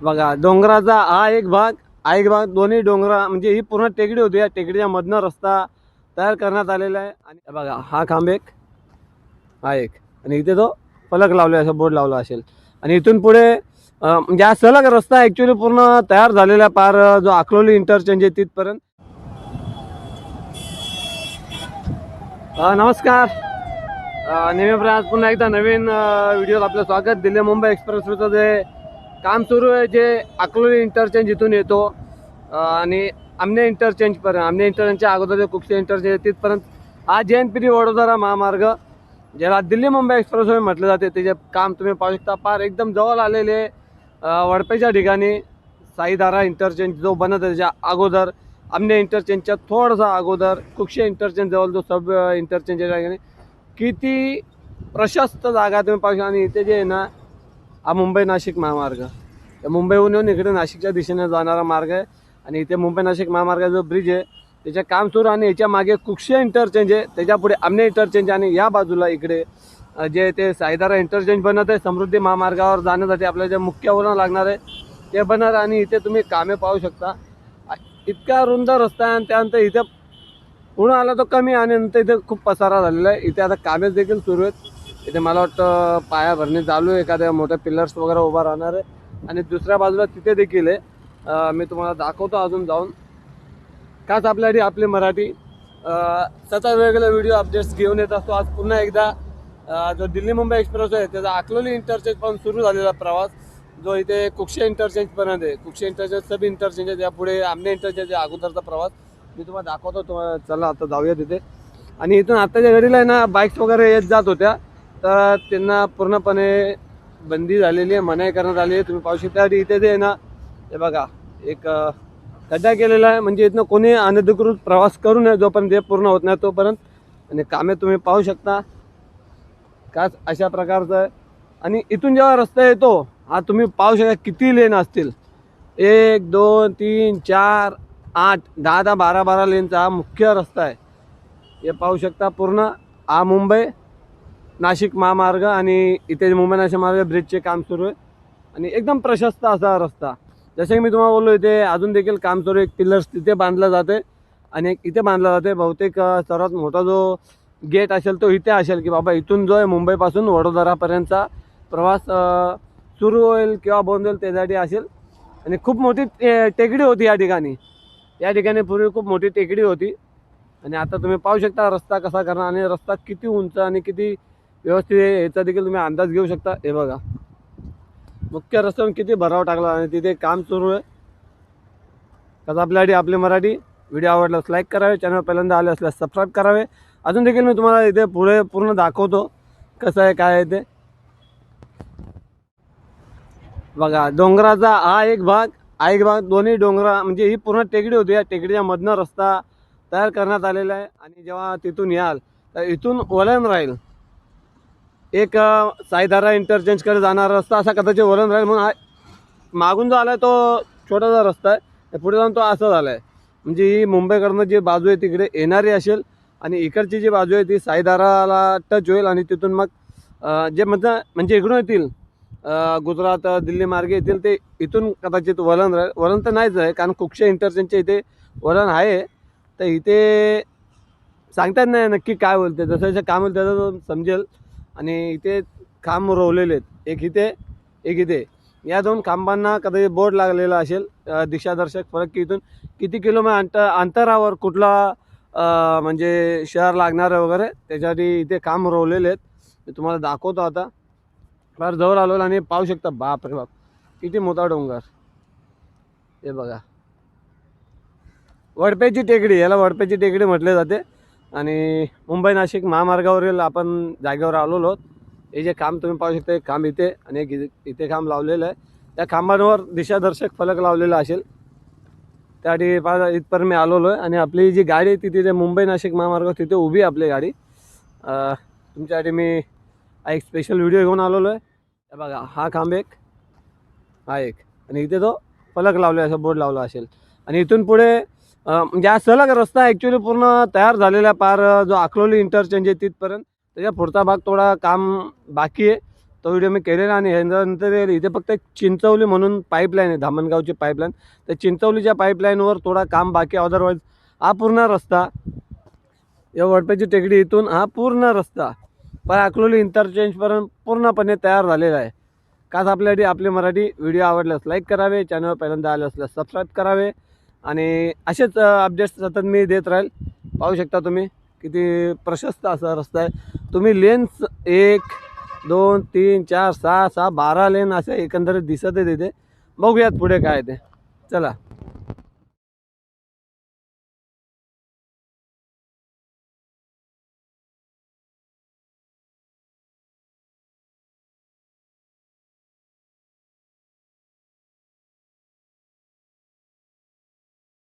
बघा डोंगराचा हा एक भाग हा एक भाग दोन्ही डोंगरा म्हणजे ही पूर्ण टेकडी होती. या टेकडीच्या मधनं रस्ता तयार करण्यात आलेला आहे. आणि बघा हा खांब एक हा एक. आणि इथे तो फलक लावला असा बोर्ड लावला असेल. आणि इथून पुढे म्हणजे हा सलग रस्ता ॲक्च्युली पूर्ण तयार झालेला आहे. पार जो अकलोली इंटरचेंज आहे तिथपर्यंत. नमस्कार. नेहमीप्रमाणे आज पुन्हा एकदा नवीन व्हिडिओत आपलं स्वागत. दिल्ली मुंबई एक्सप्रेसवेचं जे काम सुरू आहे जे अकलोली इंटरचेंज इथून येतो. आणि आमने इंटरचेंजपर्यंत आमने इंटरचेंजच्या अगोदर जे कुक्षे इंटरचेंज तिथपर्यंत हा जे एन पी टी वडोदरा महामार्ग ज्याला दिल्ली मुंबई एक्सप्रेसवे म्हटलं जाते त्याचे काम तुम्ही पाहू शकता पार एकदम जवळ आलेले वडपेच्या ठिकाणी साईदारा इंटरचेंज जो बनत आहे त्याच्या अगोदर आमने इंटरचेंजच्या थोडासा अगोदर कुक्षे इंटरचेंज जवळ जो सब इंटरचेंजच्या ठिकाणी किती प्रशस्त जागा तुम्ही पाहू शकता. आणि इथे जे आहे ना हा मुंबई नाशिक महामार्ग. या मुंबईहून येऊन इकडे नाशिकच्या दिशेने जाणारा मार्ग आहे. आणि इथे मुंबई नाशिक महामार्गाचा जो ब्रिज आहे त्याचे काम सुरू आणि याच्या मागे कुक्षे इंटरचेंज आहे. त्याच्यापुढे आमने इंटरचेंज आणि या बाजूला इकडे जे ते सायदारा इंटरचेंज बनत आहे समृद्धी महामार्गावर जाण्यासाठी आपल्याला जे मुख्य वळण लागणार आहे ते बनणार आणि इथे तुम्ही कामे पाहू शकता. इतका रुंद रस्ता आहे आणि त्यानंतर इथे पूर्ण आला तो कमी आणि नंतर इथे खूप पसारा झालेला आहे. इथे आता कामे देखील सुरू आहेत. इथे मला वाटतं पाया भरणी चालू आहे. एखाद्या मोठ्या पिलर्स वगैरे उभा राहणार आहे. आणि दुसऱ्या बाजूला तिथे देखील आहे. मी तुम्हाला दाखवतो अजून जाऊन. काच आपल्यासाठी आपली मराठी. सतत वेगवेगळे व्हिडिओ अपडेट्स घेऊन येत असतो. आज पुन्हा एकदा जो दिल्ली मुंबई एक्सप्रेस आहे त्याचा अकलोली इंटरचेंज पण सुरू झालेला प्रवास. जो इथे कुक्षे इंटरचेंजपर्यंत आहे. कुक्षे इंटरचेंज सब इंटरचेंज आहे. त्यापुढे आमने इंटरचेंज आहे अगोदरचा प्रवास. मी तुम्हाला दाखवतो. तुम्हाला चला आता जाऊया तिथे. आणि इथून आत्ताच्या घडीला आहे ना बाईक्स वगैरे येत जात होत्या. तर त्यांना पूर्णपणे बंदी झालेली आहे मनाई करण्यात आली आहे. तुम्ही पाहू शकता इथे ते ना हे बघा एक खड्डा केलेला आहे. म्हणजे इथनं कोणी अनधिकृत प्रवास करू नये जोपर्यंत हे पूर्ण होत नाही तोपर्यंत. आणि कामे तुम्ही पाहू शकता. काच अशा प्रकारचं आहे. आणि इथून जेव्हा रस्ता येतो हा तुम्ही पाहू शकता किती लेन असतील. एक दोन तीन चार आठ दहा दहा बारा बारा लेनचा हा मुख्य रस्ता आहे. हे पाहू शकता पूर्ण. हा मुंबई नाशिक महामार्ग आणि इथे मुंबई नाशिक मार्ग ब्रिजचे काम सुरू आहे. आणि एकदम प्रशस्त असा रस्ता. जसं की मी तुम्हाला बोललो इथे अजून देखील काम सुरू आहे. एक पिलर्स तिथे बांधलं जाते आणि एक इथे बांधलं जाते. बहुतेक सर्वात मोठा जो गेट असेल तो इथे असेल की बाबा इथून जो आहे मुंबईपासून वडोदरापर्यंतचा प्रवास सुरू होईल किंवा बंद होईल त्यासाठी असेल. आणि खूप मोठी टे- टेकडी होती या ठिकाणी. या ठिकाणी पूर्वी खूप मोठी टेकडी होती. आणि आता तुम्ही पाहू शकता रस्ता कसा करणार आणि रस्ता किती उंच आणि किती व्यवस्थित याचा देखील तुम्ही अंदाज घेऊ शकता. हे बघा. मुख्य रस्त्यावर किती भराव टाकला आणि तिथे काम सुरू आहे. कसं आपल्यासाठी आपली मराठी. व्हिडिओ आवडल्यास लाईक करावे. चॅनल पहिल्यांदा आले असल्यास सबस्क्राईब करावे. अजून देखील मी तुम्हाला इथे पुढे पूर्ण दाखवतो. कसं आहे काय आहे ते. बघा डोंगराचा हा एक भाग हा एक भाग दोन्ही डोंगरा म्हणजे ही पूर्ण टेकडी होती. या टेकडीच्या मधनं रस्ता तयार करण्यात आलेला आहे. आणि जेव्हा तिथून याल तर इथून वळण राहील. एक साईदारा इंटरचेंजकडे जाणारा रस्ता असा कदाचित वळण राहील. म्हणून हा मागून जो आला आहे तो छोटासा रस्ता आहे. पुढे जाऊन तो असा झाला आहे म्हणजे ही मुंबईकडनं जी बाजू आहे तिकडे येणारी असेल आणि इकडची जी बाजू आहे ती साईदाराला टच होईल आणि तिथून मग जे म्हणजे म्हणजे इकडून येतील गुजरात दिल्ली मार्गे येतील ते इथून कदाचित वळण राहील. वळण तर नाहीच आहे कारण कुक्षे इंटरचेंजच्या इथे वळण आहे. तर इथे सांगता येत नाही नक्की काय होईल ते जसं जसं काम होईल त्याचं समजेल. आणि इथे खांब रोवलेले आहेत. एक इथे एक इथे. या दोन खांबांना कदाचित बोर्ड लागलेला असेल दिशादर्शक फरक की इथून किती किलोमीटर अंतर अंतरावर कुठला म्हणजे शहर लागणार आहे वगैरे त्याच्यासाठी इथे काम रोवलेले आहेत. मी तुम्हाला दाखवतो आता. फार जवळ आलो आणि पाहू शकता बाप रे बाप. किती मोठा डोंगर. हे बघा. वडपेची टेकडी याला वडपेची टेकडी म्हटले जाते. आणि मुंबई नाशिक महामार्गावरील आपण जागेवर आलेलो आहोत. हे जे काम तुम्ही पाहू शकता एक खांब इथे आणि एक इथे- इथे खांब लावलेलं आहे. त्या खांबांवर दिशादर्शक फलक लावलेला असेल. त्यासाठी फार इथपर्यंत मी आलेलो आहे आणि आपली जी गाडी आहे ती तिथे मुंबई नाशिक महामार्गावर तिथे उभी आहे आपली गाडी. तुमच्यासाठी मी हा एक स्पेशल व्हिडिओ घेऊन आलेलो आहे. बघा हा खांब एक हा एक. आणि इथे तो फलक लावला असा बोर्ड लावला असेल. आणि इथून पुढे म्हणजे हा सलग रस्ता ॲक्च्युली पूर्ण तयार झालेला आहे पार जो अकलोली इंटरचेंज आहे तिथपर्यंत. त्याच्या पुढचा भाग थोडा काम बाकी आहे. तो व्हिडिओ मी केलेला आणि ह्यानंतर इथे फक्त एक चिंचवली म्हणून पाईपलाईन आहे धामणगावची पाईपलाईन त्या चिंचवलीच्या पाईपलाईनवर थोडा काम बाकी अदरवाईज हा पूर्ण रस्ता या वडप्याची टेकडी इथून हा पूर्ण रस्ता पण अकलोली इंटरचेंजपर्यंत पूर्णपणे तयार झालेला आहे. काच आपल्यासाठी आपले मराठी व्हिडिओ आवडल्यास लाईक करावे चॅनलवर पहिल्यांदा आले असल्यास सबस्क्राईब करावे. आणि असेच अपडेट्स सतत मी देत राहील. पाहू शकता तुम्ही किती प्रशस्त असा रस्ता आहे. तुम्ही लेन्स एक दोन तीन चार सहा सहा बारा लेन असे एकंदरीत दिसत आहे तिथे. बघूयात पुढे काय ते. चला.